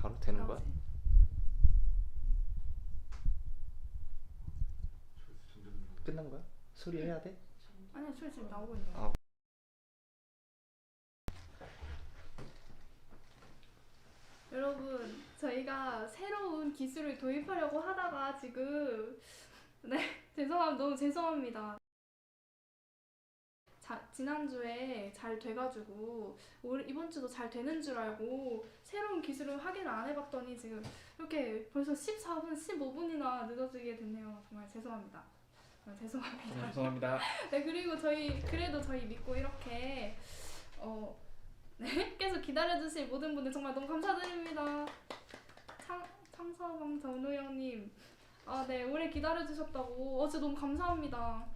바로 되는 거야? 끝난 거야? 소리 해야 돼? 아니야 소리 지금 나오고 있는 거. 아. 여러분 저희가 새로운 기술을 도입하려고 하다가 지금 네 죄송합니다 너무 죄송합니다. 자, 지난주에 잘 돼가지고 올 이번 주도 잘 되는 줄 알고 새로운 기술을 확인을 안 해봤더니 지금 이렇게 벌써 14분, 15분이나 늦어지게 됐네요. 정말 죄송합니다. 정말 죄송합니다. 정말 죄송합니다. 네 그리고 저희 그래도 저희 믿고 이렇게 어 네, 계속 기다려주실 모든 분들 정말 너무 감사드립니다. 창 창서방 전우영님 아 네 오래 기다려주셨다고 어 진짜 너무 감사합니다.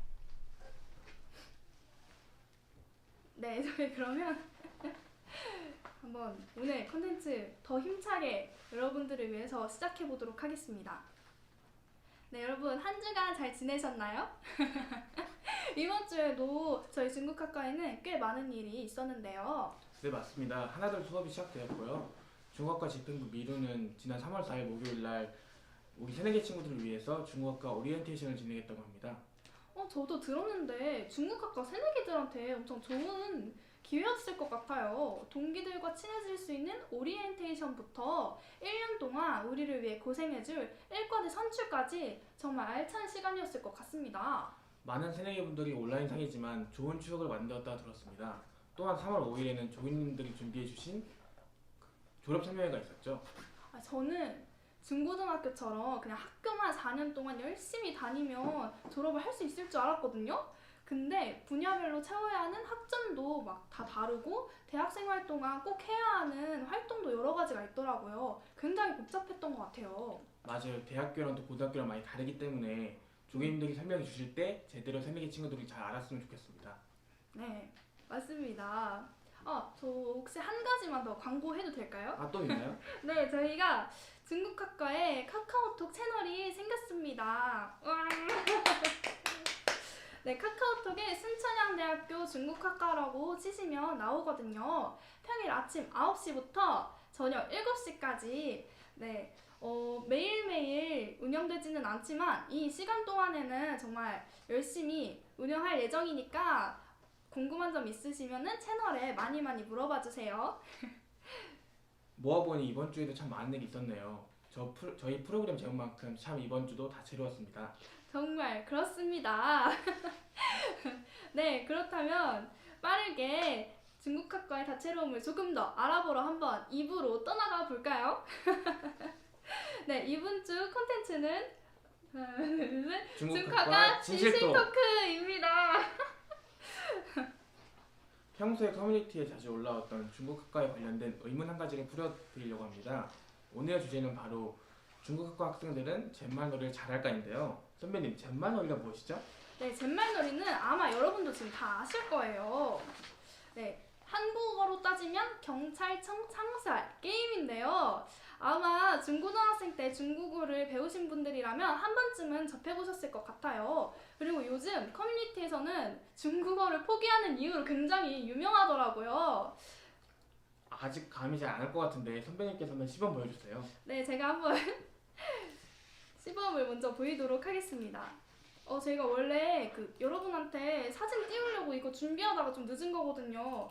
네 저희 그러면 한번 오늘 컨텐츠 더 힘차게 여러분들을 위해서 시작해 보도록 하겠습니다. 네 여러분 한 주간 잘 지내셨나요? 이번 주에도 저희 중국학과에는 꽤 많은 일이 있었는데요. 네 맞습니다. 하나둘 수업이 시작되었고요. 중국학과 집행부 미루는 지난 3월 4일 목요일 날 우리 새내기 친구들을 위해서 중국학과 오리엔테이션을 진행했다고 합니다. 어, 저도 들었는데 중국학과 새내기들한테 엄청 좋은 기회였을 것 같아요. 동기들과 친해질 수 있는 오리엔테이션부터 1년 동안 우리를 위해 고생해줄 일과대 선출까지 정말 알찬 시간이었을 것 같습니다. 많은 새내기분들이 온라인 상이지만 좋은 추억을 만들었다 들었습니다. 또한 3월 5일에는 조인님들이 준비해주신 졸업 설명회가 있었죠. 아, 저는 중고등학교처럼 그냥 학교만 4년 동안 열심히 다니면 졸업을 할 수 있을 줄 알았거든요. 근데 분야별로 채워야 하는 학점도 막 다 다르고 대학생 활 동안 꼭 해야 하는 활동도 여러 가지가 있더라고요. 굉장히 복잡했던 것 같아요. 맞아요. 대학교랑 또 고등학교랑 많이 다르기 때문에 조인님들이 설명해 주실 때 제대로 새내기 친구들이 잘 알았으면 좋겠습니다. 네, 맞습니다. 아, 저 혹시 한 가지만 더 광고해도 될까요? 아 또 있나요? 네, 저희가 중국학과에 카카오톡 채널이 생겼습니다. 와. 네, 카카오톡에 순천향대학교 중국학과라고 치시면 나오거든요. 평일 아침 9시부터 저녁 7시까지 네, 어, 매일매일 운영되지는 않지만 이 시간 동안에는 정말 열심히 운영할 예정이니까 궁금한 점 있으시면은 채널에 많이 많이 물어봐 주세요. 모아보니 이번 주에도 참 많은 일이 있었네요. 저 프로, 저희 프로그램 제목만큼 참 이번 주도 다채로웠습니다. 정말 그렇습니다. 네, 그렇다면 빠르게 중국학과의 다채로움을 조금 더 알아보러 한번 2부로 떠나가 볼까요? 네, 이번 주 콘텐츠는. 중국학과 중국학과 진실 진실토 토크입니다. 평소에 커뮤니티에 자주 올라왔던 중국학과에 관련된 의문 한 가지를 풀어드리려고 합니다. 오늘의 주제는 바로 중국학과 학생들은 젠말놀이를 잘할까인데요. 선배님, 젠말놀이가 무엇이죠? 네, 젠말놀이는 아마 여러분도 지금 다 아실 거예요. 네, 한국어로 따지면 경찰청 창살 게임인데요. 아마 중고등학생 때 중국어를 배우신 분들이라면 한 번쯤은 접해보셨을 것 같아요. 그리고 요즘 커뮤니티에서는 중국어를 포기하는 이유로 굉장히 유명하더라고요. 아직 감이 잘안올것 같은데 선배님께서 한번 시범 보여주세요. 네, 제가 한번 시범을 먼저 보이도록 하겠습니다. 어, 제가 원래 그 여러분한테 사진 띄우려고 이거 준비하다가 좀 늦은 거거든요.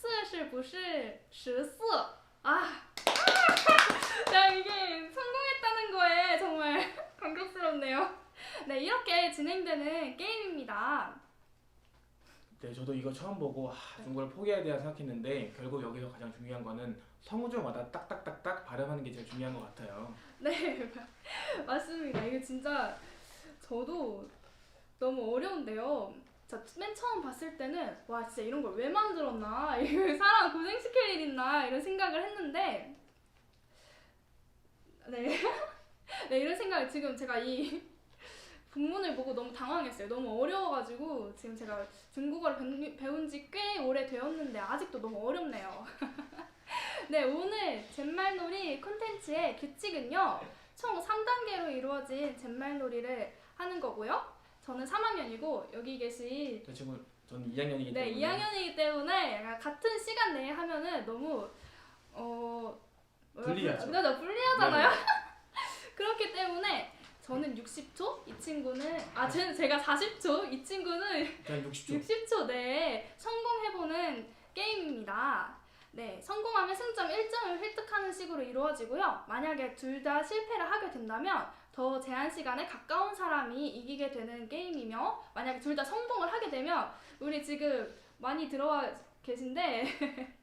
四十不是十四啊！ 야 이게 성공했다는 거에 정말 감격스럽네요. 네 이렇게 진행되는 게임입니다. 네, 저도 이거 처음 보고 아, 중국어를 포기해야 되나 생각했는데 결국 여기서 가장 중요한 거는 성우조마다 딱딱딱딱 발음하는 게 제일 중요한 것 같아요. 네 맞습니다. 이게 진짜 저도 너무 어려운데요. 자, 맨 처음 봤을 때는 와 진짜 이런 걸 왜 만들었나 사람 고생시킬 일 있나 이런 생각을 했는데 네. 네, 이런 생각을 지금 제가 이 본문을 보고 너무 당황했어요. 너무 어려워가지고 지금 제가 중국어를 배운, 지 꽤 오래 되었는데 아직도 너무 어렵네요. 네, 오늘 젠말놀이 콘텐츠의 규칙은요. 총 3단계로 이루어진 젠말놀이를 하는 거고요. 저는 3학년이고 여기 계신 저 친구 저는 2학년이기 네, 때문에 2학년이기 때문에 약간 같은 시간 내에 하면은 너무 어 뭐라 불리하죠. 그러나? 네, 네, 불리하잖아요. 그렇기 때문에 저는 60초, 이 친구는 아, 쟤는 제가 40초, 이 친구는 그냥 60초. 60초 내에 성공해보는 게임입니다. 네, 성공하면 승점 1점을 획득하는 식으로 이루어지고요. 만약에 둘 다 실패를 하게 된다면 더 제한 시간에 가까운 사람이 이기게 되는 게임이며 만약에 둘 다 성공을 하게 되면 우리 지금 많이 들어와 계신데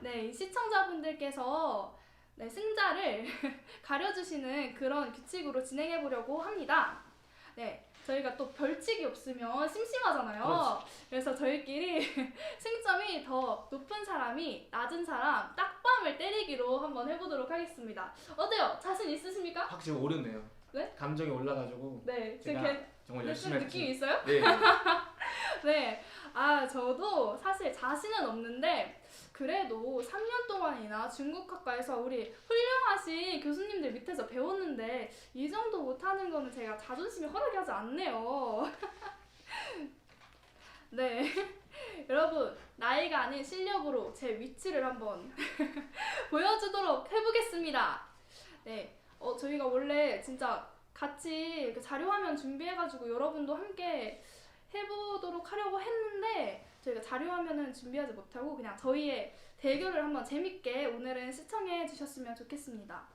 네, 이 시청자분들께서 네, 승자를 가려주시는 그런 규칙으로 진행해 보려고 합니다. 네, 저희가 또 벌칙이 없으면 심심하잖아요. 그렇지. 그래서 저희끼리 승점이 더 높은 사람이 낮은 사람 딱 밤을 때리기로 한번 해보도록 하겠습니다. 어때요? 자신 있으십니까? 확 지금 오르네요. 네? 감정이 올라가지고 네, 제가 개- 정말 네, 열심히 느낌이 수. 있어요? 네. 네, 아 저도 사실 자신은 없는데 그래도 3년 동안이나 중국학과에서 우리 훌륭하신 교수님들 밑에서 배웠는데 이 정도 못하는 거는 제가 자존심이 허락이 하지 않네요. 네, 여러분 나이가 아닌 실력으로 제 위치를 한번 보여주도록 해보겠습니다. 네, 어 저희가 원래 진짜 같이 그 자료 화면 준비해가지고 여러분도 함께 해보도록 하려고 했는데 저희가 자료 화면은 준비하지 못하고 그냥 저희의 대결을 한번 재밌게 오늘은 시청해 주셨으면 좋겠습니다.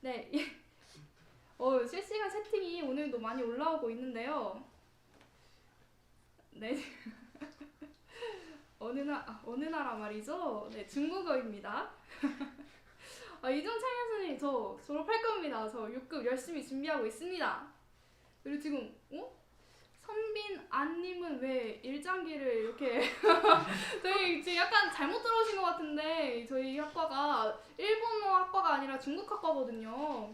네, 어, 실시간 채팅이 오늘도 많이 올라오고 있는데요. 네, 어느 나 아, 어느 나라 말이죠? 네, 중국어입니다. 아, 이종창 교수님 저 졸업할 겁니다. 저 6급 열심히 준비하고 있습니다. 그리고 지금 어? 선빈 안님은 왜 일장기를 이렇게 저희 지금 약간 잘못 들어오신 것 같은데 저희 학과가 일본어 학과가 아니라 중국 학과거든요.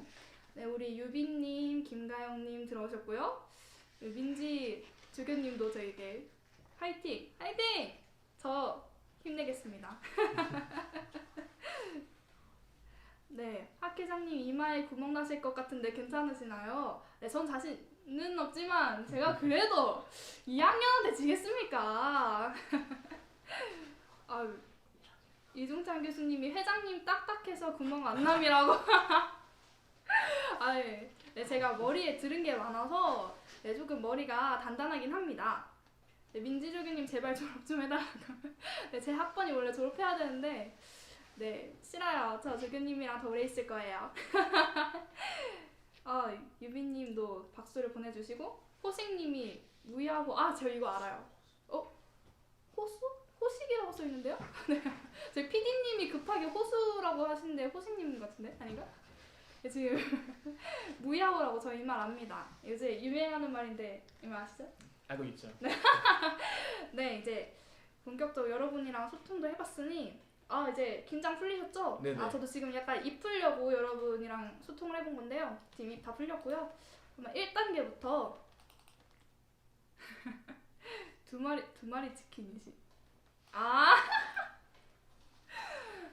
네 우리 유빈님, 김가영님 들어오셨고요. 민지 주교님도 저에게 화이팅, 화이팅! 저 힘내겠습니다. 네, 학 회장님 이마에 구멍 나실 것 같은데 괜찮으시나요? 네, 전 자신은 없지만 제가 그래도 2학년한테 지겠습니까? 아, 이종찬 교수님이 회장님 딱딱해서 구멍 안 남이라고. 아, 예. 네, 제가 머리에 들은 게 많아서 네, 조금 머리가 단단하긴 합니다. 네, 민지조교님 제발 졸업 좀 해달라고. 네, 제 학번이 원래 졸업해야 되는데 네, 싫어요. 저 조교님이랑 더 오래 있을 거예요. 아, 유빈님도 박수를 보내주시고 호식님이 무야호 아, 저 이거 알아요. 어? 호수? 호식이라고 써 있는데요? 네, 제 PD님이 급하게 호수라고 하시는데 호식님 같은데 아닌가? 네, 지금 무야호라고 저 이 말 압니다. 요새 유행하는 말인데 이 말 아시죠? 알고 있죠. 네, 이제 본격적으로 여러분이랑 소통도 해봤으니 아 이제 긴장 풀리셨죠? 네네. 아 저도 지금 약간 입 풀려고 여러분이랑 소통을 해본 건데요. 지금 입 다 풀렸고요. 그러면 1단계부터 두 마리 두 마리 치킨이시. 아.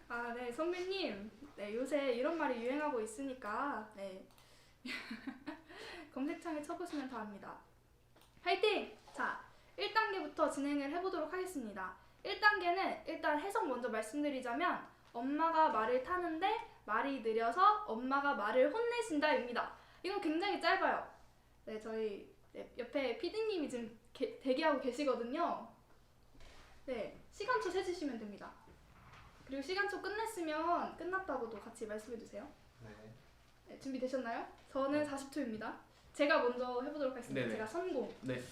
아, 네, 선배님. 네, 요새 이런 말이 유행하고 있으니까, 네. 검색창에 쳐보시면 다 합니다. 화이팅! 자, 1단계부터 진행을 해보도록 하겠습니다. 1단계는 일단 해석 먼저 말씀드리자면 엄마가 말을 타는데 말이 느려서 엄마가 말을 혼내신다입니다. 이건 굉장히 짧아요. 네, 저희 네, 옆에 피디님이 지금 게- 대기하고 계시거든요. 네, 시간초 세주시면 됩니다. 그리고 시간초 끝냈으면 끝났다고도 같이 말씀해 주세요. 네. 네, 준비되셨나요? 저는 40초입니다. 제가 먼저 해보도록 하겠습니다. 네네. 제가 선공. 네.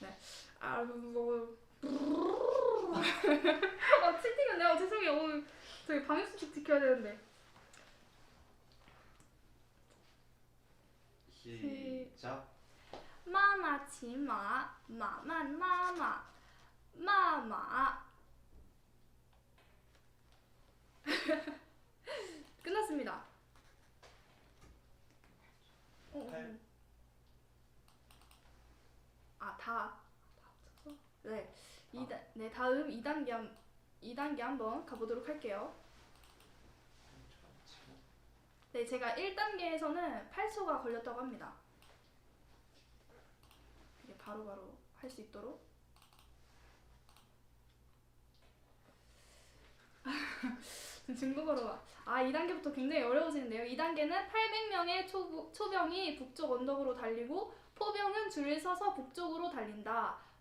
네. 아, 뭐. 아, 채팅은 요 죄송해요. 어, 오늘 저희 방역수칙 지켜야 되는데. 시작. 마마 치마, 마만 마마, 마마. 네, 다음 2단계 한 2단계 한번 가보도록 할게요. 네, 제가 1단계에서는 8초가 걸렸다고 합니다. 이게 바로바로 할 수 있도록. 중국어로 아 2단계부터 굉장히 어려워지는데요. 2단계는 800명의 초, 초병이 북쪽 언덕으로 달리고 포병은 줄을 서서 북쪽으로 달린다.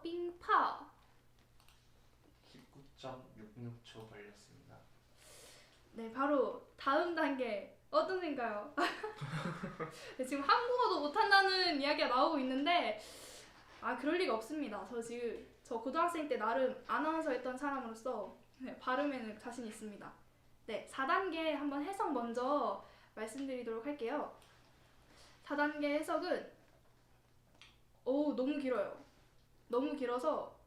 빙파 19.66초 걸렸습니다. 네 바로 다음 단계. 어떤가요? 지금 한국어도 못한다는 이야기가 나오고 있는데 아 그럴 리가 없습니다. 저 지금 저 고등학생 때 나름 아나운서 했던 사람으로서 네, 발음에는 자신 있습니다. 네 4단계 한번 해석 먼저 말씀드리도록 할게요. 4단계 해석은 오 너무 길어요. 너무 길어서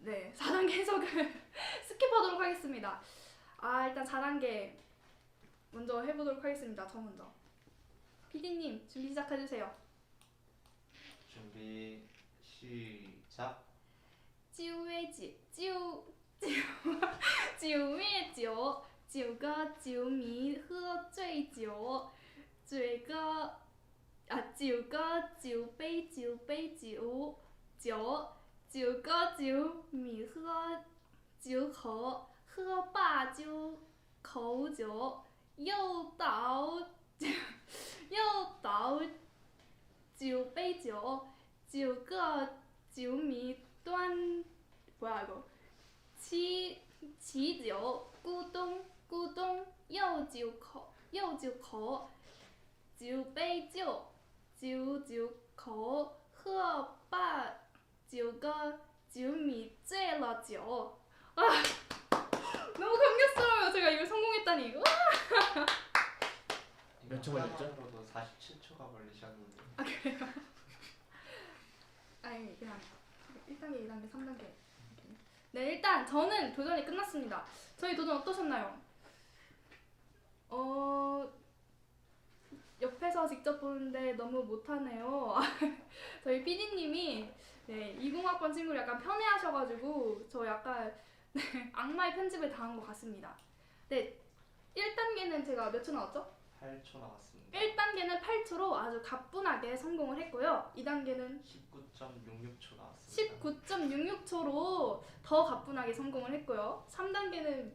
네 4단계 해석을 스킵하도록 하겠습니다. 아 일단 4단계 먼저 해보도록 하겠습니다. 저 먼저. PD님 준비 시작해주세요. 준비 시작. 九月九九九九月九，九个酒迷喝醉酒，醉个啊九个酒杯酒杯酒 酒，九个酒，米喝九口，喝罢酒口酒，又倒酒，又倒酒杯酒，九个酒米端，不要个，七七酒咕咚咕咚，又酒口又酒口，酒杯酒，九酒口，喝罢。 九个酒米醉了酒아 너무 감격스러워요 제가 이걸 성공했다니 와! 몇초 걸렸죠? 로도 47초가 걸리셨는데. 아 그래요? 아니 그냥 1단계, 2단계, 3단계 네 일단 저는 도전이 끝났습니다 저희 도전 어떠셨나요? 어... 옆에서 직접 보는데 너무 못하네요 저희 PD님이 네, 20학번 친구를 약간 편애하셔가지고 저 약간 네, 악마의 편집을 당한 것 같습니다 네 1단계는 제가 몇 초 나왔죠? 8초 나왔습니다. 1단계는 8초로 아주 가뿐하게 성공을 했고요 2단계는 19.66초 나왔습니다. 19.66초로 더 가뿐하게 성공을 했고요. 3단계는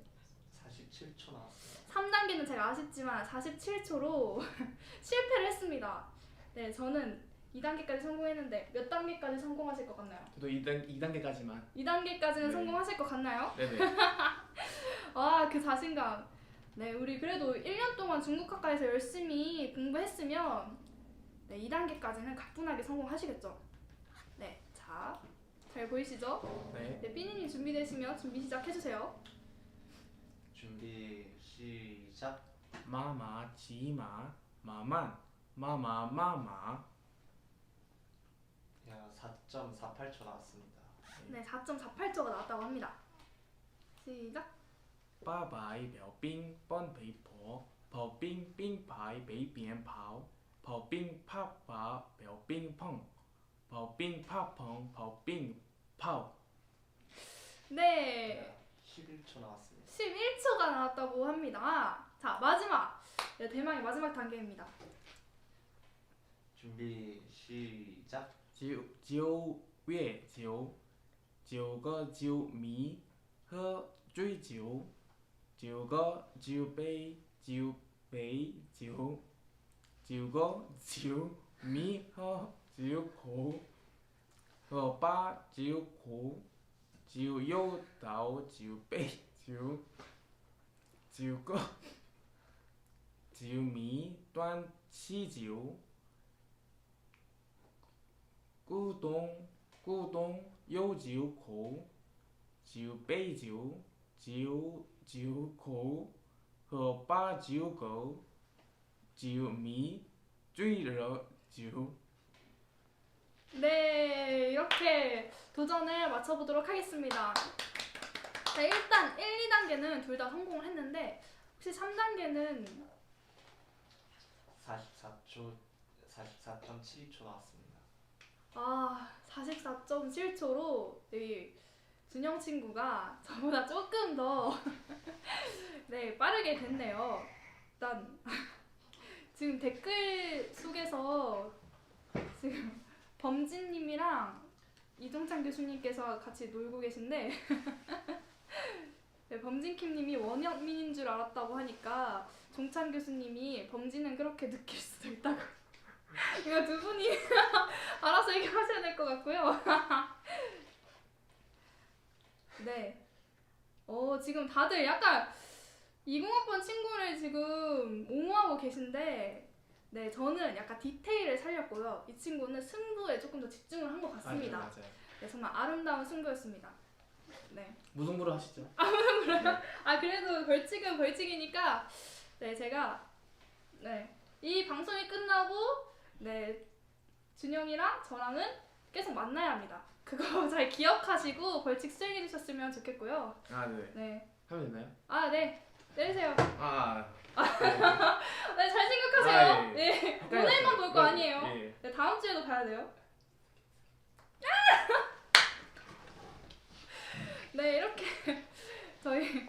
47초 나왔습니다. 3단계는 제가 아쉽지만 47초로 실패를 했습니다. 네, 저는 2단계까지 성공했는데 몇 단계까지 성공하실 것 같나요? 저도 2단 2단계까지만. 2단계까지는 네. 성공하실 것 같나요? 네네. 아, 그 자신감. 네, 우리 그래도 1년 동안 중국 학과에서 열심히 공부했으면 네, 2단계까지는 가뿐하게 성공하시겠죠? 네, 자, 잘 보이시죠? 네. 네, 삐니님 준비되시면 준비 시작해주세요. 준비 시작. 마마 지마 마만 마마 마마. 그냥 4.48초 나왔습니다. 네, 4.48초가 나왔다고 합니다. 시작. 바바이 벼빙 번 베이퍼 버빙 빙바이 베이비엔 파오 버빙 파바 벼빙 펑 버빙 파펑 버빙 파오 네. 11초 나왔습니다. 11초가 나왔다고 합니다. 자, 마지막. 네, 대망의 마지막 단계입니다. 준비 시작. 九九月九，九个酒迷喝醉酒，九个酒杯酒杯酒，九个酒迷喝酒口，喝罢酒口，酒又倒酒杯酒，九个酒迷端起酒。 꾸동 꾸동 요지우 고 지우 베이지우 지우 지우 고 허바 지우 고 지우 미 쥐러 지우. 네 이렇게 도전을 맞춰보도록 하겠습니다. 자 일단 1, 2단계는 둘 다 성공을 했는데 혹시 3단계는 44초 44.7초 나왔습니다. 아 44.7초로 이 준영 친구가 저보다 조금 더 네, 빠르게 됐네요. 일단 지금 댓글 속에서 지금 범진님이랑 이종찬 교수님께서 같이 놀고 계신데 네, 범진킴님이 원영민인 줄 알았다고 하니까 종찬 교수님이 범진은 그렇게 느낄 수도 있다고 이거 두 분이 알아서 얘기하셔야 될 것 같고요. 네. 어, 지금 다들 약간 20학번 친구를 지금 옹호하고 계신데, 네, 저는 약간 디테일을 살렸고요. 이 친구는 승부에 조금 더 집중을 한 것 같습니다. 맞아요, 맞아요. 네, 정말 아름다운 승부였습니다. 네. 무승부로 하시죠. 아, 그래도 벌칙은 벌칙이니까, 네, 제가, 네, 이 방송이 끝나고, 네, 준영이랑 저랑은 계속 만나야 합니다. 그거 잘 기억하시고 벌칙 수행해 주셨으면 좋겠고요. 아 네. 네. 하면 되나요? 아, 네. 내리세요. 아, 네, 잘 생각하세요. 아, 예. 네. 아 오늘만 볼거 아니에요. 예. 네, 다음 주에도 봐야 돼요. 네, 이렇게 저희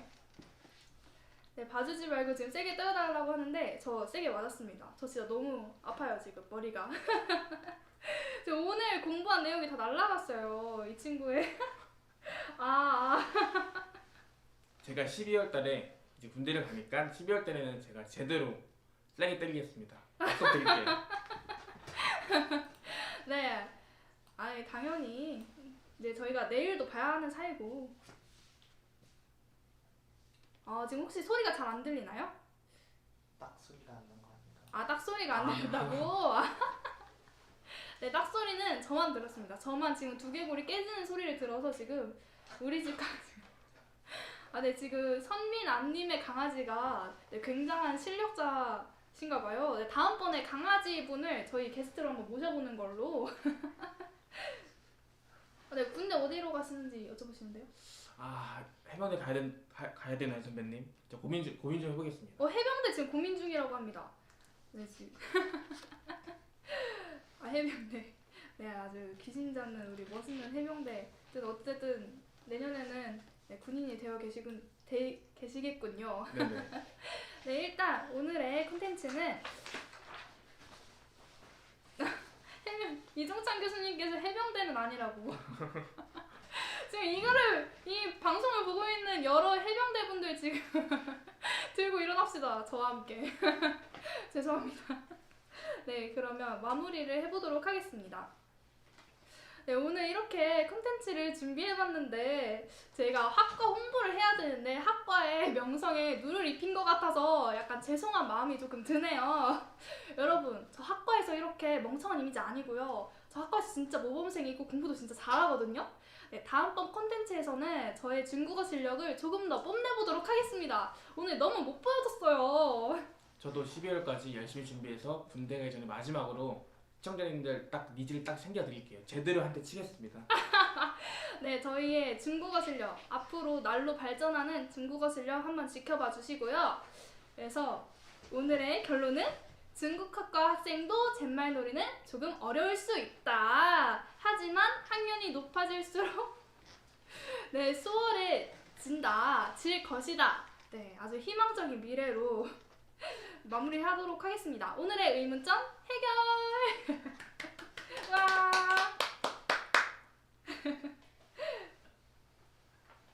네, 봐주지 말고 지금 세게 때려달라고 하는데 저 세게 맞았습니다. 저 진짜 너무 아파요 지금 머리가. 지금 오늘 공부한 내용이 다 날라갔어요. 이 친구의 아, 아. 제가 12월 달에 이제 군대를 가니까 12월 달에는 제가 제대로 세게 때리겠습니다. 약속드릴게요. 네. 아니 당연히 이제 저희가 내일도 봐야 하는 사이고. 아 지금 혹시 소리가 잘 안 들리나요? 딱 소리가 안난거 아닌가? 아 딱 소리가 안 들린다고? 네, 딱 소리는 저만 들었습니다. 저만 지금 두개골이 깨지는 소리를 들어서 지금 우리 집까지. 아, 네, 지금 선민 안님의 강아지가 네, 굉장한 실력자신가 봐요. 네, 다음번에 강아지 분을 저희 게스트로 한번 모셔보는 걸로. 아, 네, 군대 어디로 가시는지 여쭤보시면 돼요. 아 해병대 가야, 된, 가, 가야 되나요 선배님? 저 고민 좀 고민 좀 해보겠습니다. 어, 해병대 지금 고민 중이라고 합니다. 네, 지금. 아, 해병대. 네, 아주 귀신 잡는 우리 멋있는 해병대. 어쨌든, 어쨌든 내년에는 네, 군인이 되어 계시군, 되, 계시겠군요. 네네. 네, 일단 오늘의 콘텐츠는 해병, 이종찬 교수님께서 해병대는 아니라고. 지금 이거를, 이 방송을 보고 있는 여러 해병대 분들 지금 들고 일어납시다. 저와 함께. 죄송합니다. 네, 그러면 마무리를 해보도록 하겠습니다. 네, 오늘 이렇게 콘텐츠를 준비해봤는데 제가 학과 홍보를 해야 되는데 학과의 명성에 누를 입힌 것 같아서 약간 죄송한 마음이 조금 드네요. 여러분, 저 학과에서 이렇게 멍청한 이미지 아니고요. 저 학과에서 진짜 모범생이고 공부도 진짜 잘하거든요. 네, 다음번 콘텐츠에서는 저의 중국어 실력을 조금 더 뽐내보도록 하겠습니다. 오늘 너무 못 보여줬어요. 저도 12월까지 열심히 준비해서 군대 가기 전에 마지막으로 시청자님들 딱 니즈를 딱 챙겨드릴게요. 제대로 한대 치겠습니다. 네, 저희의 중국어 실력 앞으로 날로 발전하는 중국어 실력 한번 지켜봐 주시고요. 그래서 오늘의 결론은 중국학과 학생도 잿말놀이는 조금 어려울 수 있다. 하지만 학년이 높아질수록 네 수월해진다, 질 것이다. 네, 아주 희망적인 미래로 마무리하도록 하겠습니다. 오늘의 의문점 해결. 와.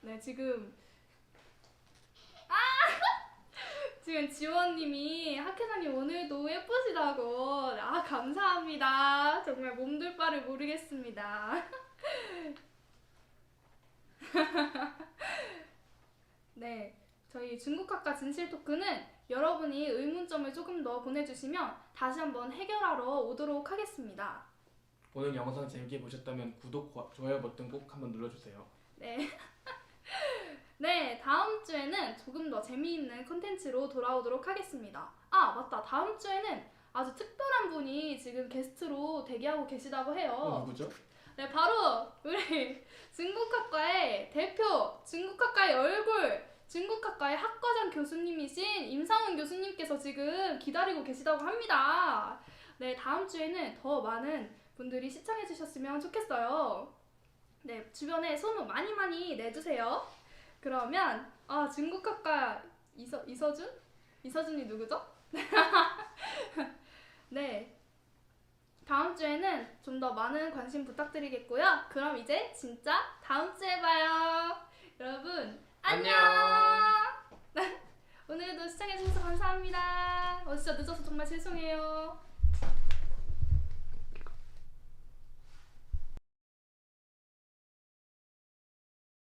네, 지금 아! 지금 지원님이 학회장님 오늘도 예쁘시다고 아 감사합니다 정말 몸둘 바를 모르겠습니다 네 저희 중국학과 진실 토크는 여러분이 의문점을 조금 더 보내주시면 다시 한번 해결하러 오도록 하겠습니다 오늘 영상 재밌게 보셨다면 구독, 좋아요 버튼 꼭 한번 눌러주세요. 네. 네, 다음 주에는 조금 더 재미있는 컨텐츠로 돌아오도록 하겠습니다. 아, 맞다. 다음 주에는 아주 특별한 분이 지금 게스트로 대기하고 계시다고 해요. 어, 누구죠? 네, 바로 우리 중국학과의 대표, 중국학과의 얼굴, 중국학과의 학과장 교수님이신 임상훈 교수님께서 지금 기다리고 계시다고 합니다. 네, 다음 주에는 더 많은 분들이 시청해 주셨으면 좋겠어요. 네, 주변에 소문 많이 많이 내주세요. 그러면 아 중국학과 이서 이서준? 이서준이 누구죠? 네. 다음 주에는 좀 더 많은 관심 부탁드리겠고요. 그럼 이제 진짜 다음 주에 봐요. 여러분 안녕. 오늘도 시청해주셔서 감사합니다. 어, 진짜 늦어서 정말 죄송해요.